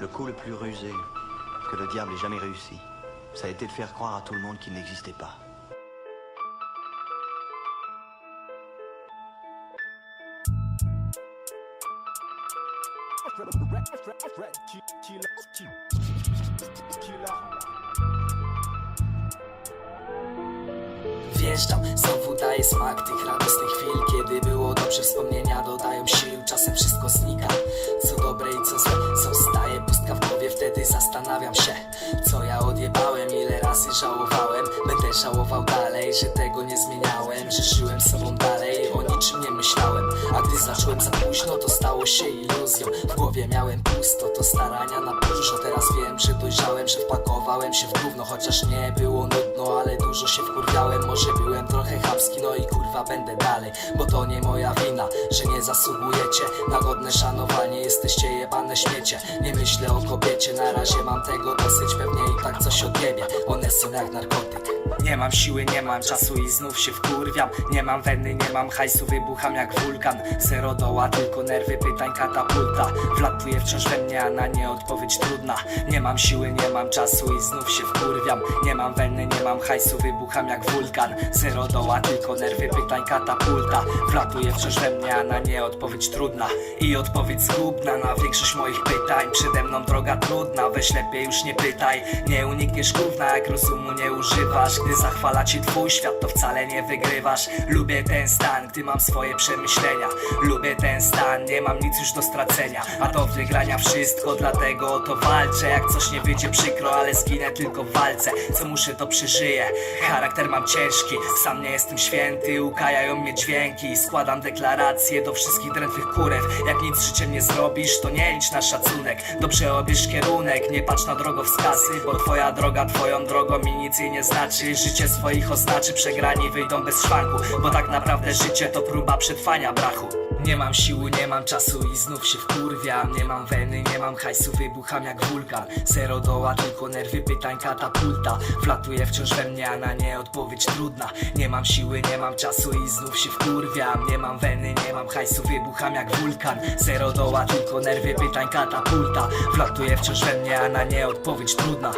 Le coup le plus rusé que le diable ait jamais réussi, ça a été de faire croire à tout le monde qu'il n'existait pas. Wjeżdżam, znowu daję smak tych radosnych chwil Kiedy było dobrze, wspomnienia dodają sił Czasem wszystko znika, Będę żałował dalej, że tego nie zmieniałem. Że żyłem sobą dalej, o niczym nie myślałem. A gdy zacząłem za późno, to stało się iluzją. W głowie miałem pusto, to starania na dużo Teraz wiem, że dojrzałem, że wpakowałem się w gówno. Chociaż nie było nudno, ale dużo się wkurwiałem. Może byłem trochę chamski, no i kurwa będę dalej Bo to nie moja wina, że nie zasługujecie Na godne szanowanie, jesteście jebane śmiecie. Nie myślę o kobiecie, na razie mam tego dosyć. Pewnie i tak coś odjebie, one są jak narkotyk. Nie mam siły, nie mam czasu i znów się wkurwiam. Nie mam weny, nie mam hajsu, wybucham jak wulkan. Zero doła, tylko nerwy, pytań, katapulta. Wlatuje wciąż we mnie, a na nie odpowiedź trudna. Nie mam siły, nie mam czasu i znów się wkurwiam. Nie mam weny, nie mam hajsu, wybucham jak wulkan. Zero doła, tylko nerwy, pytań, katapulta. Wlatuje wciąż we mnie, na nie odpowiedź trudna I odpowiedź zgubna na większość moich pytań. Przede mną droga trudna, weź lepiej już nie pytaj. Nie unikniesz gówna, jak rozumu nie używasz. Gdy zachwala ci twój świat, to wcale nie wygrywasz. Lubię ten stan, gdy mam swoje przemyślenia. Lubię ten stan, nie mam nic już do stracenia. A do wygrania wszystko, dlatego o to walczę. Jak coś nie wyjdzie przykro, ale zginę tylko w walce. Co muszę, to przeżyję. Charakter mam ciężki, sam nie jestem święty. Ukajają mnie dźwięki Składam deklaracje do wszystkich drętwych kurew. Jak nic życiem nie zrobisz, to nie licz na szacunek. Dobrze obierz kierunek, nie patrz na drogowskazy Bo twoja droga twoją drogą i nic jej nie znaczy. Życie swoich oznaczy, przegrani wyjdą bez szwanku Bo tak naprawdę życie to próba przetrwania brachu nie mam siły, nie mam czasu i znów się wkurwiam. Nie mam weny, nie mam hajsu, wybucham jak wulkan. Zero doła, tylko nerwy, pytań, katapulta. Wlatuje wciąż we mnie, a na nie odpowiedź trudna. Nie mam siły, nie mam czasu i znów się wkurwiam. Nie mam weny, nie mam hajsu, wybucham jak wulkan. Zero doła, tylko nerwy, pytań, katapulta. Wlatuje wciąż we mnie, a na nie odpowiedź trudna